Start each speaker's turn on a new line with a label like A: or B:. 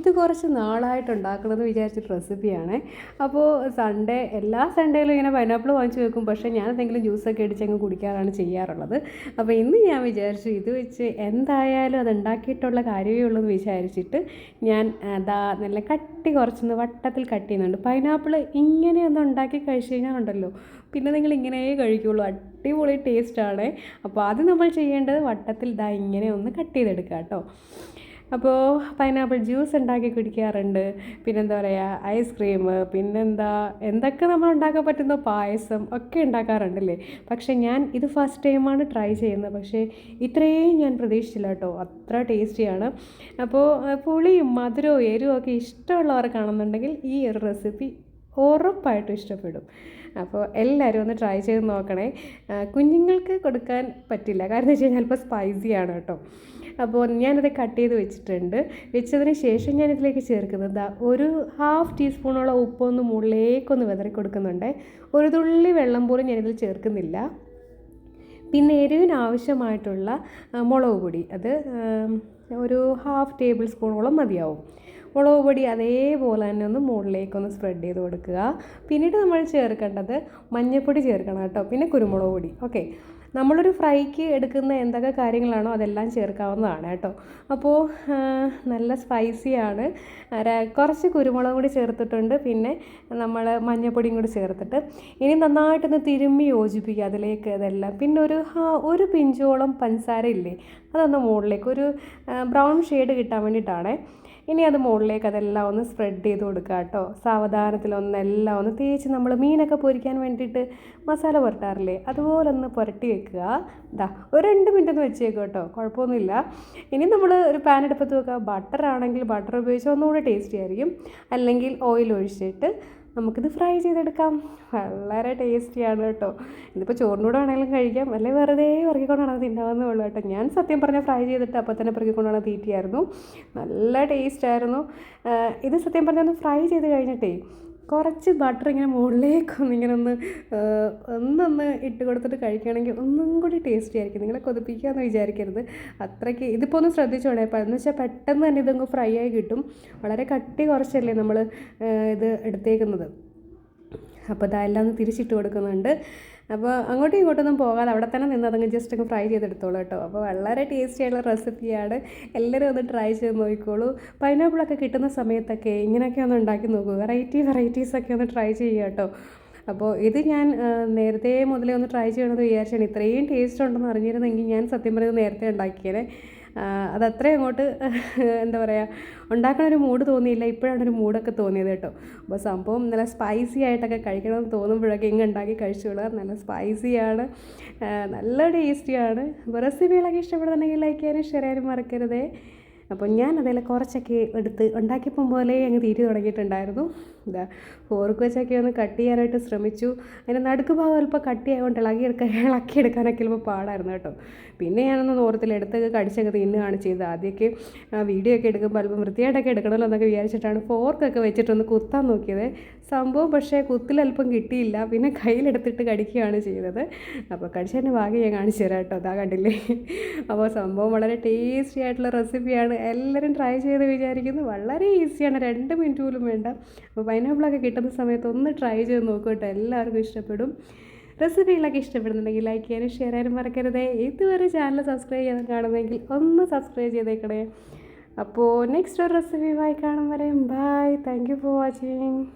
A: ഇത് കുറച്ച് നാളായിട്ട് ഉണ്ടാക്കണമെന്ന് വിചാരിച്ചിട്ട് റെസിപ്പിയാണ്. അപ്പോൾ സൺഡേ എല്ലാ സൺഡേയിലും ഇങ്ങനെ പൈനാപ്പിൾ വാങ്ങിച്ച് വെക്കും. പക്ഷേ ഞാൻ എന്തെങ്കിലും ജ്യൂസൊക്കെ അടിച്ചങ്ങ് കുടിക്കാറാണ് ചെയ്യാറുള്ളത്. അപ്പോൾ ഇന്ന് ഞാൻ വിചാരിച്ചു ഇത് വെച്ച് എന്തായാലും അത് ഉണ്ടാക്കിയിട്ടുള്ള കാര്യമേ ഉള്ളൂ എന്ന് വിചാരിച്ചിട്ട് ഞാൻ അതാ നല്ല കട്ടി കുറച്ചൊന്ന് വട്ടത്തിൽ കട്ട് ചെയ്യുന്നുണ്ട്. പൈനാപ്പിൾ ഇങ്ങനെ ഒന്ന് ഉണ്ടാക്കി കഴിച്ച് കഴിഞ്ഞാൽ ഉണ്ടല്ലോ പിന്നെ നിങ്ങൾ ഇങ്ങനെയേ കഴിക്കുള്ളൂ. അടിപൊളി ടേസ്റ്റാണ്. അപ്പോൾ അത് നമ്മൾ ചെയ്യേണ്ടത് വട്ടത്തിൽ ഇതാ ഇങ്ങനെ ഒന്ന് കട്ട് ചെയ്തെടുക്കുക കേട്ടോ. അപ്പോൾ പൈനാപ്പിൾ ജ്യൂസ് ഉണ്ടാക്കി കുടിക്കാറുണ്ട്. പിന്നെന്താ പറയുക ഐസ്ക്രീം പിന്നെന്താ എന്തൊക്കെ നമ്മൾ ഉണ്ടാക്കാൻ പറ്റുന്ന പായസം ഒക്കെ ഉണ്ടാക്കാറുണ്ടല്ലേ. പക്ഷേ ഞാൻ ഇത് ഫസ്റ്റ് ടൈമാണ് ട്രൈ ചെയ്യുന്നത്. പക്ഷേ ഇത്രയും ഞാൻ പ്രതീക്ഷിച്ചില്ല കേട്ടോ. അത്ര ടേസ്റ്റിയാണ് അപ്പോൾ പുളിയും മധുരവും എരിവും ഒക്കെ ഇഷ്ടമുള്ളവർക്കാണെന്നുണ്ടെങ്കിൽ ഈ ഒരു റെസിപ്പി ഉറപ്പായിട്ടും ഇഷ്ടപ്പെടും. അപ്പോൾ എല്ലാവരും ഒന്ന് ട്രൈ ചെയ്ത് നോക്കണേ. കുഞ്ഞുങ്ങൾക്ക് കൊടുക്കാൻ പറ്റില്ല. കാരണം എന്ന് വെച്ച് കഴിഞ്ഞാൽ ഇപ്പോൾ സ്പൈസിയാണ് കേട്ടോ. അപ്പോൾ ഞാനത് കട്ട് ചെയ്ത് വെച്ചിട്ടുണ്ട്. വെച്ചതിന് ശേഷം ഞാൻ ഇതിലേക്ക് ചേർക്കുന്നത് ഒരു ഹാഫ് ടീസ്പൂണോളം ഉപ്പൊന്ന് മുകളിലേക്കൊന്ന് വിതറി കൊടുക്കുന്നുണ്ട്. ഒരു തുള്ളി വെള്ളം പോലും ഞാനിതിൽ ചേർക്കുന്നില്ല. പിന്നെ എരിവിന് ആവശ്യമായിട്ടുള്ള മുളക് പൊടി. അത് ഒരു ഹാഫ് ടേബിൾ സ്പൂണോളം മതിയാവും. മുളക് പൊടി അതേപോലെ തന്നെ ഒന്ന് മുകളിലേക്കൊന്ന് സ്പ്രെഡ് ചെയ്ത് കൊടുക്കുക. പിന്നീട് നമ്മൾ ചേർക്കേണ്ടത് മഞ്ഞൾപ്പൊടി ചേർക്കണം കേട്ടോ. പിന്നെ കുരുമുളക് പൊടി. ഓക്കെ. നമ്മളൊരു ഫ്രൈക്ക് എടുക്കുന്ന എന്തൊക്കെ കാര്യങ്ങളാണോ അതെല്ലാം ചേർക്കാവുന്നതാണ് കേട്ടോ. അപ്പോൾ നല്ല സ്പൈസിയാണ് കുറച്ച് കുരുമുളക് കൂടി ചേർത്തിട്ടുണ്ട്. പിന്നെ നമ്മൾ മഞ്ഞപ്പൊടിയും കൂടി ചേർത്തിട്ട് ഇനി നന്നായിട്ടൊന്ന് തിരുമ്മി യോജിപ്പിക്കുക അതിലേക്ക് ഇതെല്ലാം പിന്നെ ഒരു ഒരു പിഞ്ചോളം പഞ്ചസാര ഇല്ലേ അതൊന്ന് മുകളിലേക്ക് ഒരു ബ്രൗൺ ഷെയ്ഡ് കിട്ടാൻ വേണ്ടിയിട്ടാണ്. ഇനി അത് മുകളിലേക്ക് അതെല്ലാം ഒന്ന് സ്പ്രെഡ് ചെയ്ത് കൊടുക്കുക കേട്ടോ. എല്ലാം ഒന്ന് തേച്ച് നമ്മൾ മീനൊക്കെ പൊരിക്കാൻ വേണ്ടിയിട്ട് മസാല പുരട്ടാറില്ലേ അതുപോലെ ഒന്ന് പുരട്ടി വെക്കുക. ഇതാ ഒരു രണ്ട് മിനിറ്റ് ഒന്ന് വെച്ചേക്കും കേട്ടോ. കുഴപ്പമൊന്നുമില്ല. ഇനി നമ്മൾ ഒരു പാൻ എടുപ്പത്ത് വെക്കുക. ബട്ടർ ആണെങ്കിൽ ബട്ടർ ഉപയോഗിച്ച് ഒന്നുകൂടെ ടേസ്റ്റി ആയിരിക്കും. അല്ലെങ്കിൽ ഓയിൽ ഒഴിച്ചിട്ട് നമുക്കിത് ഫ്രൈ ചെയ്തെടുക്കാം. വളരെ ടേസ്റ്റിയാണ് കേട്ടോ. ഇതിപ്പോൾ ചോറിനൂടെ ആണെങ്കിലും കഴിക്കാം. അല്ലെങ്കിൽ വെറുതെ പെറുക്കിക്കൊണ്ടാണ് തിന്നാവുന്നേ ഉള്ളൂ കേട്ടോ. ഞാൻ സത്യം പറഞ്ഞാൽ ഫ്രൈ ചെയ്തിട്ട് അപ്പോൾ തന്നെ പറക്കിക്കൊണ്ടാണ് തീറ്റിയായിരുന്നു. നല്ല ടേസ്റ്റായിരുന്നു ഇത് സത്യം പറഞ്ഞാൽ ഒന്ന് ഫ്രൈ ചെയ്ത് കഴിഞ്ഞിട്ടേ കുറച്ച് ബട്ടർ ഇങ്ങനെ മുകളിലേക്കൊന്ന് ഇങ്ങനെ ഒന്ന് ഒന്നൊന്ന് ഇട്ട് കൊടുത്തിട്ട് കഴിക്കുകയാണെങ്കിൽ ഒന്നും കൂടി ടേസ്റ്റി ആയിരിക്കും. നിങ്ങളെ കൊതിപ്പിക്കുക വിചാരിക്കരുത്. അത്രയ്ക്ക് ഇതിപ്പോൾ ഒന്ന് ശ്രദ്ധിച്ചോളെ. അപ്പോൾ എന്ന് വെച്ചാൽ പെട്ടെന്ന് തന്നെ ഇതങ്ങ് ഫ്രൈ ആയി കിട്ടും. വളരെ കട്ടി കുറച്ചല്ലേ നമ്മൾ ഇത് എടുത്തേക്കുന്നത്. അപ്പോൾ ഇതെല്ലാം ഒന്ന് തിരിച്ചിട്ട് കൊടുക്കുന്നുണ്ട്. അപ്പോൾ അങ്ങോട്ടും ഇങ്ങോട്ടൊന്നും പോകാതെ അവിടെ തന്നെ നിന്ന് അതങ്ങ് ജസ്റ്റ് അങ്ങ് ഫ്രൈ ചെയ്തെടുത്തോളൂ കേട്ടോ. അപ്പോൾ വളരെ ടേസ്റ്റി ആയിട്ടുള്ള റെസിപ്പിയാണ് എല്ലാവരും ഒന്ന് ട്രൈ ചെയ്ത് നോക്കിക്കോളൂ. പൈനാപ്പിളൊക്കെ കിട്ടുന്ന സമയത്തൊക്കെ ഇങ്ങനെയൊക്കെ ഒന്ന് ഉണ്ടാക്കി നോക്കൂ. വെറൈറ്റി വെറൈറ്റീസൊക്കെ ഒന്ന് ട്രൈ ചെയ്യുക കേട്ടോ. അപ്പോൾ ഇത് ഞാൻ നേരത്തെ മുതലേ ഒന്ന് ട്രൈ ചെയ്യണമെന്ന് വിചാരിച്ചാണ്. ഇത്രയും ടേസ്റ്റ് ഉണ്ടെന്ന് അറിഞ്ഞിരുന്നെങ്കിൽ ഞാൻ സത്യം പറയുന്നത് നേരത്തെ ഉണ്ടാക്കിയേനെ. അതത്രയും അങ്ങോട്ട് എന്താ പറയുക ഉണ്ടാക്കണ ഒരു മൂഡ് തോന്നിയില്ല. ഇപ്പോഴാണ് ഒരു മൂഡൊക്കെ തോന്നിയത് കേട്ടോ. അപ്പോൾ സംഭവം നല്ല സ്പൈസി ആയിട്ടൊക്കെ കഴിക്കണമെന്ന് തോന്നുമ്പോഴൊക്കെ ഇങ്ങ് ഉണ്ടാക്കി കഴിച്ചോളുക നല്ല സ്പൈസിയാണ് നല്ല ടേസ്റ്റിയാണ് അപ്പോൾ റെസിപ്പികളൊക്കെ ഇഷ്ടപ്പെടുന്നുണ്ടെങ്കിൽ ലൈക്ക് ചെയ്യാനും ഷെയർ ചെയ്യാനും മറക്കരുതേ. അപ്പോൾ ഞാൻ അതിൽ കുറച്ചൊക്കെ എടുത്ത് ഉണ്ടാക്കിയപ്പം പോലെ അങ്ങ് തീരി തുടങ്ങിയിട്ടുണ്ടായിരുന്നു. എന്താ ഫോർക്ക് വെച്ചൊക്കെ ഒന്ന് കട്ട് ചെയ്യാനായിട്ട് ശ്രമിച്ചു. അതിന്റെ നടുക്ക് ഭാഗം അല്പം ഇളകി എടുക്കാൻ ഇളകിയെടുക്കാൻ ഇളക്കിയെടുക്കാനൊക്കെ ചിലപ്പോൾ പാടായിരുന്നു കേട്ടോ. പിന്നെ ഞാനൊന്ന് ഓർത്തിൽ എടുത്തൊക്കെ കടിച്ചൊക്കെ തിന്നുകയാണ് ചെയ്തത് ആദ്യമൊക്കെ വീഡിയോ ഒക്കെ എടുക്കുമ്പോൾ അല്പം വൃത്തിയായിട്ടൊക്കെ എടുക്കണമല്ലോ എന്നൊക്കെ വിചാരിച്ചിട്ടാണ് ഫോർക്കൊക്കെ വെച്ചിട്ടൊന്ന് കുത്താൻ നോക്കിയത്. സംഭവം പക്ഷേ കുത്തിലല്പം കിട്ടിയില്ല. പിന്നെ കയ്യിലെടുത്തിട്ട് കടിക്കുകയാണ് ചെയ്തത്. അപ്പോൾ കടിച്ചതിന്റെ ഭാഗ്യം ഞാൻ കാണിച്ചു തരാം കേട്ടോ. അതാ കണ്ടില്ലേ? അപ്പോൾ സംഭവം വളരെ ടേസ്റ്റി ആയിട്ടുള്ള റെസിപ്പിയാണ് എല്ലാവരും ട്രൈ ചെയ്ത് വിചാരിക്കുന്നു. വളരെ ഈസിയാണ് രണ്ട് മിനിറ്റ് പോലും വേണ്ട. അപ്പോൾ പൈനാപ്പിളൊക്കെ കിട്ടുന്ന സമയത്ത് ഒന്ന് ട്രൈ ചെയ്ത് നോക്കട്ടെ എല്ലാവർക്കും ഇഷ്ടപ്പെടും. റെസിപ്പികളൊക്കെ ഇഷ്ടപ്പെടുന്നുണ്ടെങ്കിൽ ലൈക്ക് ചെയ്യാനും ഷെയർ ചെയ്യാനും മറക്കരുതേ. ഇതുവരെ ചാനൽ സബ്സ്ക്രൈബ് ചെയ്യാൻ കാണുമെങ്കിൽ ഒന്ന് സബ്സ്ക്രൈബ് ചെയ്തേക്കണേ. അപ്പോൾ നെക്സ്റ്റ് ഒരു റെസിപ്പിയുമായി കാണും വരെ. Bye thank you for watching